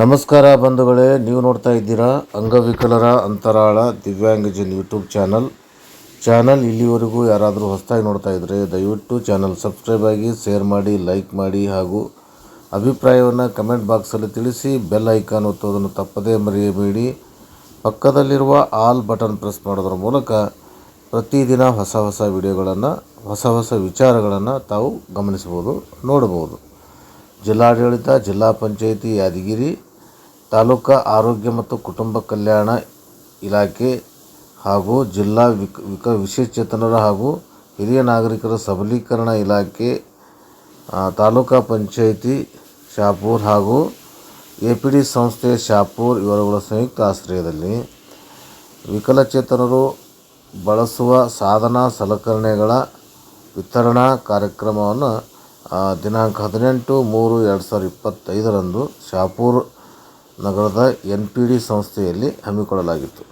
ನಮಸ್ಕಾರ ಬಂಧುಗಳೇ, ನೀವು ನೋಡ್ತಾ ಇದ್ದೀರಾ ಅಂಗವಿಕಲರ ಅಂತರಾಳ ದಿವ್ಯಾಂಗಜನ್ ಯೂಟ್ಯೂಬ್ ಚಾನಲ್. ಚಾನಲ್ ಇಲ್ಲಿವರೆಗೂ ಯಾರಾದರೂ ಹೊಸದಾಗಿ ನೋಡ್ತಾ ಇದ್ದರೆ ದಯವಿಟ್ಟು ಚಾನಲ್ ಸಬ್ಸ್ಕ್ರೈಬ್ ಆಗಿ, ಶೇರ್ ಮಾಡಿ, ಲೈಕ್ ಮಾಡಿ ಹಾಗೂ ಅಭಿಪ್ರಾಯವನ್ನು ಕಮೆಂಟ್ ಬಾಕ್ಸಲ್ಲಿ ತಿಳಿಸಿ, ಬೆಲ್ ಐಕಾನ್ ಒತ್ತೋದನ್ನು ತಪ್ಪದೇ ಮರೆಯಬೇಡಿ. ಪಕ್ಕದಲ್ಲಿರುವ ಆಲ್ ಬಟನ್ ಪ್ರೆಸ್ ಮಾಡೋದ್ರ ಮೂಲಕ ಪ್ರತಿದಿನ ಹೊಸ ಹೊಸ ವಿಡಿಯೋಗಳನ್ನು, ಹೊಸ ಹೊಸ ವಿಚಾರಗಳನ್ನು ತಾವು ಗಮನಿಸ್ಬೋದು ನೋಡಬಹುದು. ಜಿಲ್ಲಾಡಳಿತ, ಜಿಲ್ಲಾ ಪಂಚಾಯಿತಿ, ಯಾದಗಿರಿ ತಾಲೂಕಾ ಆರೋಗ್ಯ ಮತ್ತು ಕುಟುಂಬ ಕಲ್ಯಾಣ ಇಲಾಖೆ ಹಾಗೂ ಜಿಲ್ಲಾ ವಿಕ ವಿಕ ವಿಶೇಷಚೇತನರ ಹಾಗೂ ಹಿರಿಯ ನಾಗರಿಕರ ಸಬಲೀಕರಣ ಇಲಾಖೆ ತಾಲೂಕ ತಾಲೂಕಾ ಪಂಚಾಯಿತಿ ಶಾಪೂರ್ ಹಾಗೂ ಎ ಪಿ ಡಿ ಸಂಸ್ಥೆ ಶಾಪೂರ್ ಇವರುಗಳ ಸಂಯುಕ್ತ ಆಶ್ರಯದಲ್ಲಿ ವಿಕಲಚೇತನರು ಬಳಸುವ ಸಾಧನ ಸಲಕರಣೆಗಳ ವಿತರಣಾ ಕಾರ್ಯಕ್ರಮವನ್ನು ದಿನಾಂಕ ಹದಿನೆಂಟು ಮೂರು ಎರಡು ಸಾವಿರದ ಇಪ್ಪತ್ತೈದರಂದು ಶಾಪೂರ್ ನಗರದ ಎನ್ ಪಿ ಡಿ ಸಂಸ್ಥೆಯಲ್ಲಿ ಹಮ್ಮಿಕೊಳ್ಳಲಾಗಿತ್ತು.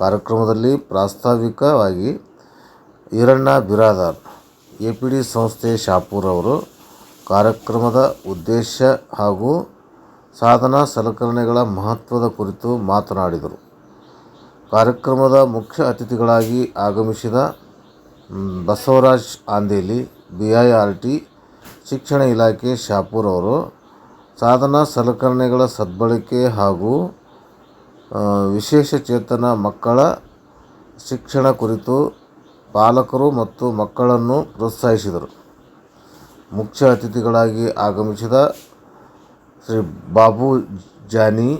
ಕಾರ್ಯಕ್ರಮದಲ್ಲಿ ಪ್ರಾಸ್ತಾವಿಕವಾಗಿ Iranna Biradar A P D ಸಂಸ್ಥೆ ಶಾಪೂರ್ ಅವರು ಕಾರ್ಯಕ್ರಮದ ಉದ್ದೇಶ ಹಾಗೂ ಸಾಧನ ಸಲಕರಣೆಗಳ ಮಹತ್ವದ ಕುರಿತು ಮಾತನಾಡಿದರು. ಕಾರ್ಯಕ್ರಮದ ಮುಖ್ಯ ಅತಿಥಿಗಳಾಗಿ ಆಗಮಿಸಿದ Basavaraj Andeli B I R T ಶಿಕ್ಷಣ ಇಲಾಖೆ ಶಾಪೂರ್ ಅವರು ಸಾಧನ ಸಲಕರಣೆಗಳ ಸದ್ಬಳಕೆ ಹಾಗೂ ವಿಶೇಷಚೇತನ ಮಕ್ಕಳ ಶಿಕ್ಷಣ ಕುರಿತು ಪಾಲಕರು ಮತ್ತು ಮಕ್ಕಳನ್ನು ಪ್ರೋತ್ಸಾಹಿಸಿದರು. ಮುಖ್ಯ ಅತಿಥಿಗಳಾಗಿ ಆಗಮಿಸಿದ ಶ್ರೀ ಬಾಬು ಜಾನಿ,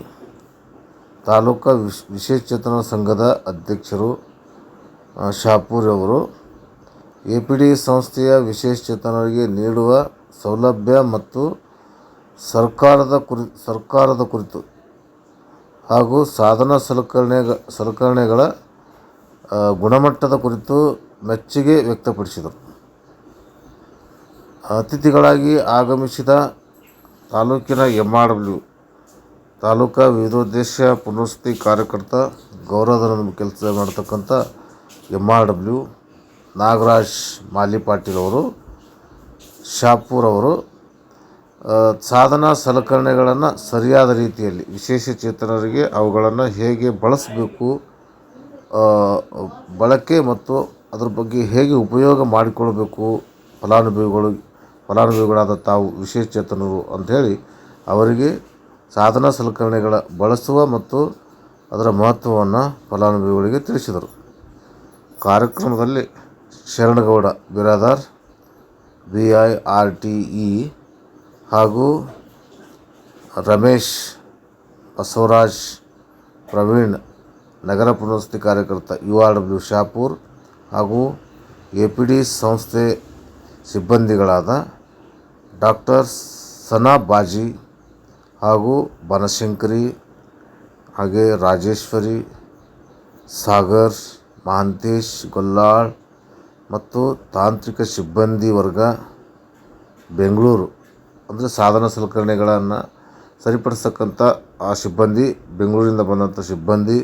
ತಾಲೂಕಾ ವಿಶ್ ವಿಶೇಷಚೇತನ ಸಂಘದ ಅಧ್ಯಕ್ಷರು ಶಾಪೂರವರು ಎ ಪಿ ಡಿ ಸಂಸ್ಥೆಯ ವಿಶೇಷಚೇತನರಿಗೆ ನೀಡುವ ಸೌಲಭ್ಯ ಮತ್ತು ಸರ್ಕಾರದ ಕುರಿ, ಸರ್ಕಾರದ ಕುರಿತು ಹಾಗೂ ಸಾಧನ ಸಲಕರಣೆ ಸಲಕರಣೆಗಳ ಗುಣಮಟ್ಟದ ಕುರಿತು ಮೆಚ್ಚುಗೆ ವ್ಯಕ್ತಪಡಿಸಿದರು. ಅತಿಥಿಗಳಾಗಿ ಆಗಮಿಸಿದ ತಾಲೂಕಿನ ಎಂ ಆರ್ ಡಬ್ಲ್ಯೂ ತಾಲೂಕಾ ವಿವಿಧೋದ್ದೇಶ ಪುನರ್ವಸತಿ ಕಾರ್ಯಕರ್ತ ಗೌರವಧನ ಕೆಲಸ ಮಾಡತಕ್ಕಂಥ M R W Nagaraj Mali Patil ಅವರು, ಶಾಪೂರ್ ಅವರು ಸಾಧನ ಸಲಕರಣೆಗಳನ್ನು ಸರಿಯಾದ ರೀತಿಯಲ್ಲಿ ವಿಶೇಷಚೇತನರಿಗೆ ಅವುಗಳನ್ನು ಹೇಗೆ ಬಳಸಬೇಕು ಬಳಕೆ ಮತ್ತು ಅದ್ರ ಬಗ್ಗೆ ಹೇಗೆ ಉಪಯೋಗ ಮಾಡಿಕೊಳ್ಬೇಕು, ಫಲಾನುಭವಿಗಳು, ಫಲಾನುಭವಿಗಳಾದ ತಾವು ವಿಶೇಷಚೇತನರು ಅಂಥೇಳಿ ಅವರಿಗೆ ಸಾಧನ ಸಲಕರಣೆಗಳ ಬಳಸುವ ಮತ್ತು ಅದರ ಮಹತ್ವವನ್ನು ಫಲಾನುಭವಿಗಳಿಗೆ ತಿಳಿಸಿದರು. ಕಾರ್ಯಕ್ರಮದಲ್ಲಿ Sharanagouda, Biradar B I R T E ಹಾಗೂ ರಮೇಶ್ ಬಸವರಾಜ್ ಪ್ರವೀಣ್ ನಗರ ಪುನರ್ವಸತಿ ಕಾರ್ಯಕರ್ತ ಯು ಆರ್ ಡಬ್ಲ್ಯೂ ಶಾಪೂರ್ ಹಾಗೂ ಎ ಪಿ ಡಿ ಸಂಸ್ಥೆ ಸಿಬ್ಬಂದಿಗಳಾದ ಡಾಕ್ಟರ್ ಸನಾ ಬಾಜಿ ಹಾಗೂ ಬನಶಂಕರಿ, ಹಾಗೆ ರಾಜೇಶ್ವರಿ, ಸಾಗರ್, ಮಹಾಂತೇಶ್, ಗೊಲ್ಲಾಳ್ ಮತ್ತು ತಾಂತ್ರಿಕ ಸಿಬ್ಬಂದಿ ವರ್ಗ, ಬೆಂಗಳೂರು. ಅಂದರೆ ಸಾಧನ ಸಲಕರಣೆಗಳನ್ನು ಸರಿಪಡಿಸ್ತಕ್ಕಂಥ ಆ ಸಿಬ್ಬಂದಿ, ಬೆಂಗಳೂರಿಂದ ಬಂದಂಥ ಸಿಬ್ಬಂದಿ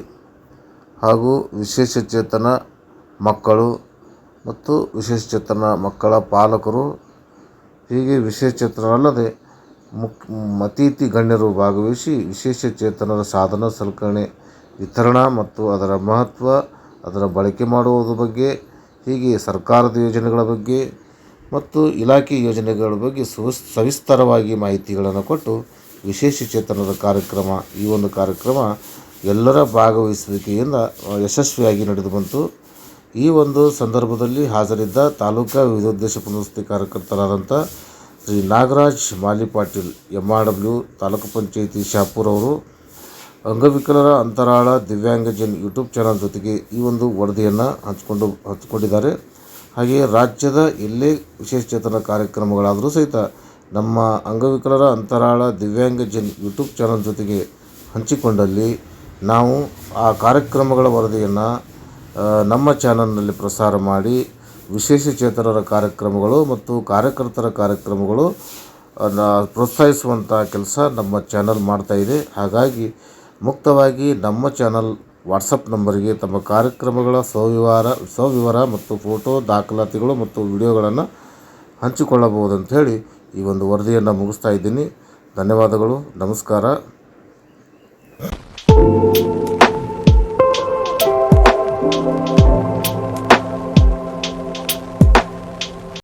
ಹಾಗೂ ವಿಶೇಷಚೇತನ ಮಕ್ಕಳು ಮತ್ತು ವಿಶೇಷಚೇತನ ಮಕ್ಕಳ ಪಾಲಕರು, ಹೀಗೆ ವಿಶೇಷಚೇತನರಲ್ಲದೆ ಮುಕ್ ಅತಿಥಿ ಗಣ್ಯರು ಭಾಗವಹಿಸಿ ವಿಶೇಷಚೇತನರ ಸಾಧನ ಸಲಕರಣೆ ವಿತರಣಾ ಮತ್ತು ಅದರ ಮಹತ್ವ, ಅದರ ಬಳಕೆ ಮಾಡುವುದ್ರ ಬಗ್ಗೆ, ಹೀಗೆ ಸರ್ಕಾರದ ಯೋಜನೆಗಳ ಬಗ್ಗೆ ಮತ್ತು ಇಲಾಖೆ ಯೋಜನೆಗಳ ಬಗ್ಗೆ ಸುವಿಸ್ ಸವಿಸ್ತಾರವಾಗಿ ಮಾಹಿತಿಗಳನ್ನು ಕೊಟ್ಟು ವಿಶೇಷ ಚೇತನದ ಕಾರ್ಯಕ್ರಮ, ಈ ಒಂದು ಕಾರ್ಯಕ್ರಮ ಎಲ್ಲರ ಭಾಗವಹಿಸುವಿಕೆಯಿಂದ ಯಶಸ್ವಿಯಾಗಿ ನಡೆದು ಬಂತು. ಈ ಒಂದು ಸಂದರ್ಭದಲ್ಲಿ ಹಾಜರಿದ್ದ ತಾಲೂಕಾ ವಿವಿಧೋದ್ದೇಶ ಪುನಸ್ತಿ ಕಾರ್ಯಕರ್ತರಾದಂಥ Shri Nagaraj Mali Patil M R W taluk panchayat Shapur ಅವರು, ಅಂಗವಿಕಲರ ಅಂತರಾಳ ದಿವ್ಯಾಂಗಜನ್ ಯೂಟ್ಯೂಬ್ ಚಾನಲ್ ಜೊತೆಗೆ ಈ ಒಂದು ವರದಿಯನ್ನು ಹಂಚಿಕೊಂಡು, ಹಂಚಿಕೊಂಡಿದ್ದಾರೆ. ಹಾಗೆಯೇ ರಾಜ್ಯದ ಎಲ್ಲೇ ವಿಶೇಷಚೇತನ ಕಾರ್ಯಕ್ರಮಗಳಾದರೂ ಸಹಿತ ನಮ್ಮ ಅಂಗವಿಕಲರ ಅಂತರಾಳ ದಿವ್ಯಾಂಗ ಜನ್ ಯೂಟ್ಯೂಬ್ ಚಾನಲ್ ಜೊತೆಗೆ ಹಂಚಿಕೊಂಡಲ್ಲಿ ನಾವು ಆ ಕಾರ್ಯಕ್ರಮಗಳ ವರದಿಯನ್ನು ನಮ್ಮ ಚಾನಲ್ನಲ್ಲಿ ಪ್ರಸಾರ ಮಾಡಿ ವಿಶೇಷ ಚೇತನರ ಕಾರ್ಯಕ್ರಮಗಳು ಮತ್ತು ಕಾರ್ಯಕರ್ತರ ಕಾರ್ಯಕ್ರಮಗಳು ಪ್ರೋತ್ಸಾಹಿಸುವಂಥ ಕೆಲಸ ನಮ್ಮ ಚಾನಲ್ ಮಾಡ್ತಾಯಿದೆ ಹಾಗಾಗಿ ಮುಕ್ತವಾಗಿ ನಮ್ಮ ಚಾನಲ್ ವಾಟ್ಸಪ್ ನಂಬರಿಗೆ ತಮ್ಮ ಕಾರ್ಯಕ್ರಮಗಳ ಸವಿವರ ಸವಿವರ ಮತ್ತು ಫೋಟೋ ದಾಖಲಾತಿಗಳು ಮತ್ತು ವಿಡಿಯೋಗಳನ್ನು ಹಂಚಿಕೊಳ್ಳಬಹುದು ಹೇಳಿ ಈ ಒಂದು ವರದಿಯನ್ನು ಮುಗಿಸ್ತಾ ಇದ್ದೀನಿ. ಧನ್ಯವಾದಗಳು. ನಮಸ್ಕಾರ.